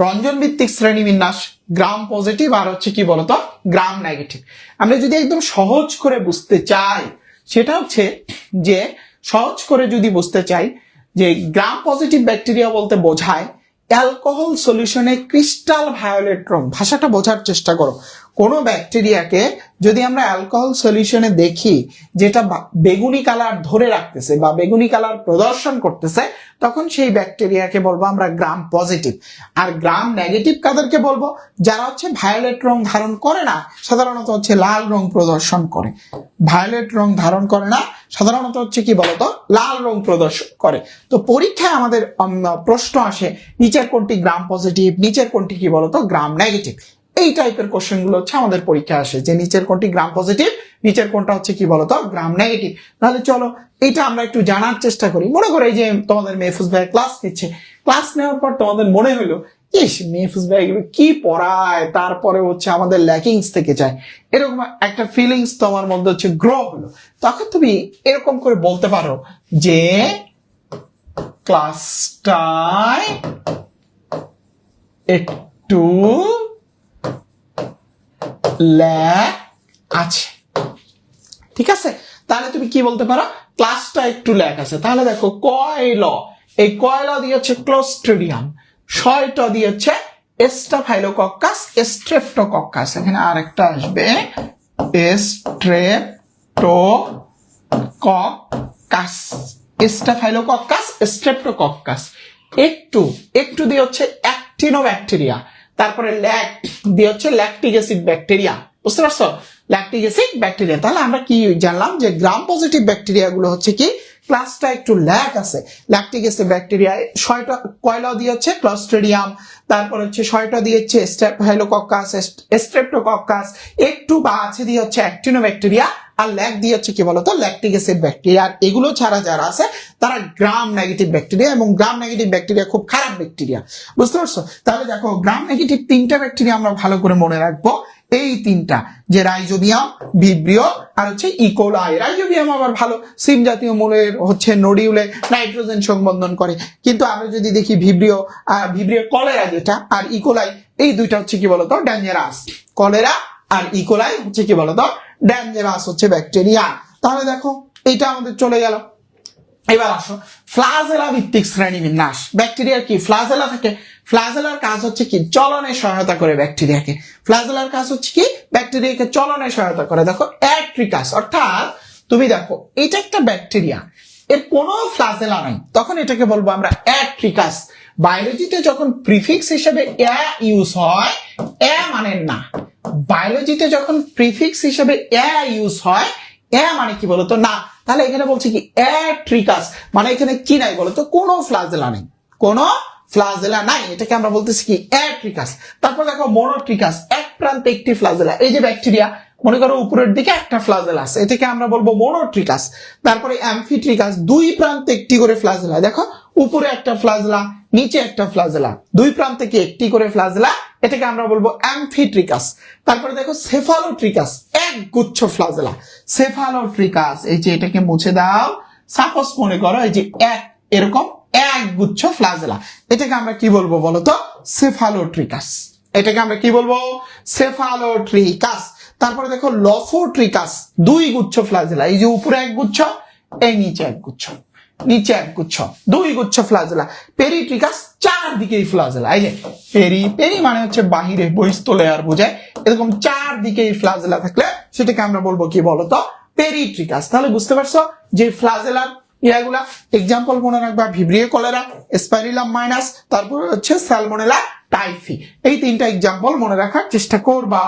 রঞ্জন ভিত্তিক শ্রেণি বিন্যাস গ্রাম পজিটিভ আর হচ্ছে কি বলতো গ্রাম নেগেটিভ আমরা যদি একদম সহজ করে বুঝতে চাই, সেটা হচ্ছে যে, সহজ করে যদি বুঝতে চাই যে গ্রাম পজিটিভ ব্যাকটেরিয়া বলতে বোঝায় অ্যালকোহল সলিউশনে ক্রিস্টাল ভায়োলেট রং। ভাষাটা বোঝার চেষ্টা করো। কোনো ব্যাকটেরিয়াকে যদি আমরা অ্যালকোহল সলিউশনে দেখি, যেটা বেগুনি কালার ধরে রাখতেছে বা বেগুনি কালার প্রদর্শন করতেছে, তখন সেই ব্যাকটেরিয়াকে বলব আমরা গ্রাম পজিটিভ আর গ্রাম নেগেটিভ কাদেরকে বলব? যারা হচ্ছে ভায়োলেট রং ধারণ করে না, সাধারণত হচ্ছে লাল রং প্রদর্শন করে। ভায়োলেট রং ধারণ করে না, সাধারণত হচ্ছে কি বলতো? লাল রং প্রদর্শন করে। তো পরীক্ষায় আমাদের প্রশ্ন আসে, নিচের কোনটি গ্রাম পজিটিভ নিচের কোনটি কি বলতো? গ্রাম নেগেটিভ এই টাইপের কোশ্চেনগুলো হচ্ছে আমাদের পরীক্ষায় আসে। যে নিচের কোনটি গ্রাম পজিটিভ নিচের কোনটা হচ্ছে কি বলতো গ্রাম নেগেটিভ তাহলে চলো, এটা আমরা একটু জানার চেষ্টা করি। মনে করো এই যে তোমাদের মেহফুজ ভাই ক্লাস নিচ্ছে। ক্লাস নেওয়ার পর তোমাদের মনে হলো ইস, মেহফুজ ভাই এগুলো কি পড়ায়? তারপরে হচ্ছে আমাদের ল্যাকিংস থেকে যায়। এরকম একটা ফিলিংস তোমার মধ্যে হচ্ছে গ্রো হলো। তখন তুমি এরকম করে বলতে পারো যে ক্লাসটায় একটু ল্যাক আছে। ঠিক আছে? তাহলে তুমি কি বলতে পারো? ক্লাসটা একটু ল্যাক আছে। তাহলে দেখো কয়ল এই কয়ল দিয়ে হচ্ছে ক্লোস্ট্রিডিয়াম ছয়টা দিয়ে হচ্ছে এস্টাফাইলোকক্কাস স্ট্রেপ্টোকক্কাস এখানে আরেকটা আসবে। স্ট্রেপ্টোকক্কাস স্টাফাইলোকক্কাস স্ট্রেপ্টোকক্কাস একটু একটু দিয়ে হচ্ছে অ্যাক্টিনো অ্যাক্টিনোব্যাকটেরিয়া তারপরে ল্যাক দিয়ে হচ্ছে ল্যাকটিক অ্যাসিড ব্যাকটেরিয়া বুঝতে পারছ? ল্যাকটিক অ্যাসিড ব্যাকটেরিয়া তাহলে আমরা কি জানলাম যে গ্রাম পজিটিভ ব্যাকটেরিয়া গুলো হচ্ছে কি? ক্লাসটা একটু ল্যাক আছে। ল্যাকটিক অ্যাসিড ব্যাকটেরিয়া ছয়টা কয়লা দিয়ে হচ্ছে ক্লস্ট্রেডিয়াম তারপর হচ্ছে ছয়টা দিয়ে হচ্ছে স্ট্রেপহাইলোকক্কাস স্ট্রেপ্টোকক্কাস একটু বা আছে দিয়ে হচ্ছে অ্যাক্টিনোব্যাকটেরিয়া আর ল্যাক দিয়ে হচ্ছে কি বলতো? ল্যাকটিক অ্যাসিড ব্যাকটেরিয়া আর এগুলো ছাড়া যারা আছে, তারা গ্রাম নেগেটিভ ব্যাকটেরিয়া এবং গ্রাম নেগেটিভ ব্যাকটেরিয়া খুব খারাপ ব্যাকটেরিয়া বুঝতে পারছ? তাহলে দেখো গ্রাম নেগেটিভ তিনটা ব্যাকটেরিয়া আমরা ভালো করে মনে রাখব। এই তিনটা, যে রাইজোবিয়াম ভিব্রিও আর হচ্ছে ইকোলাই রাইজোবিয়াম আবার ভালো, সিম জাতীয় মূলের হচ্ছে নডিউলে নাইট্রোজেন সংবন্ধন করে। কিন্তু আমরা যদি দেখি ভিব্রিও আর ভিব্রিও কলেরা যেটা আর ইকোলাই এই দুইটা হচ্ছে কি বলতো? ডেঞ্জারাস কলেরা আর ইকোলাই হচ্ছে কি বলতো? ডেঞ্জারাস হচ্ছে ব্যাকটেরিয়া তাহলে দেখো, এইটা আমাদের চলে গেল। এবার আসো। ফ্লাজেলা ভিত্তিক শ্রেণি বিন্যাস ব্যাকটেরিয়ার কি? ফ্লাজেলা থাকে। ফ্লাজেলার কাজ হচ্ছে কি? চলনে সহায়তা করে ব্যাকটেরিয়াকে ফ্লাজেলার কাজ হচ্ছে কি? ব্যাকটেরিয়াকে চলনে সহায়তা করে। দেখো, অ্যাট্রিকাস, অর্থাৎ তুমি দেখো, এটা একটা ব্যাকটেরিয়া এর কোনো ফ্লাজেলা নাই। তখন এটাকে বলব আমরা অ্যাট্রিকাস। বায়োলজিতে যখন প্রিফিক্স হিসেবে এ ইউজ হয় এ মানে না। বায়োলজিতে যখন প্রিফিক্স হিসেবে এ ইউজ হয় এ মানে কি বলতো? না, তাহলে এখানে বলছে কি অ্যাট্রিকাস মানে এখানে কি নাই বলতো? কোনো ফ্লাজেলা নেই। কোনো ফ্লাজেলা নাই। এটাকে আমরা বলতেছি কি অ্যাট্রিকাস তারপর দেখো মোনোট্রিকাস এক প্রান্তে একটি ফ্লাজেলা এই যে ব্যাকটেরিয়া মনে করো উপরের দিকে একটা ফ্লাজেলা আছে। এটাকে আমরা বলব মোনোট্রিকাস তারপরে অ্যামফিট্রিকাস দুই প্রান্তে একটি করে ফ্লাজেলা দেখো, উপরে একটা ফ্লাজেলা নিচে একটা ফ্লাজেলা দুই প্রান্তে কি একটি করে ফ্লাজেলা এটাকে আমরা বলব অ্যামফিট্রিকাস। তারপরে দেখো সেফালোট্রিকাস এক গুচ্ছ ফ্লাজেলা। সেফালোট্রিকাস এই যে এটাকে মুছে দাও। সাপোজ মনে করো এই যে এক, এরকম এক গুচ্ছ ফ্লাজেলা। এটাকে আমরা কি বলব বলতো সেফালোট্রিকাস এটাকে আমরা কি বলব? সেফালোট্রিকাস তারপরে দেখো লফোট্রিকাস দুই গুচ্ছ ফ্লাজেলা। এই যে উপরে এক গুচ্ছ এই নিচে এক গুচ্ছ নিচে এক গুচ্ছ, দুই গুচ্ছ ফ্লাজেলা পেরিট্রিকাস চারদিকেই ফ্লাজেলা। এই যে, পেরি পেরি মানে হচ্ছে বাহিরে বহিস্থ লেয়ার বোঝায়। এরকম চারদিকেই ফ্লাজেলা থাকলে সেটাকে আমরা বলব কি বলতো? পেরিট্রিকাস তাহলে বুঝতে পারছ যে ফ্লাজেলার ইয়াগুলা এক্সাম্পল মনে রাখবা, ভিব্রিয়ে কলেরা, স্পাইরিলাম মাইনাস, তারপর হচ্ছে স্যালমোনেলা টাইফি। এই তিনটা এক্সাম্পল মনে রাখার চেষ্টা করবা।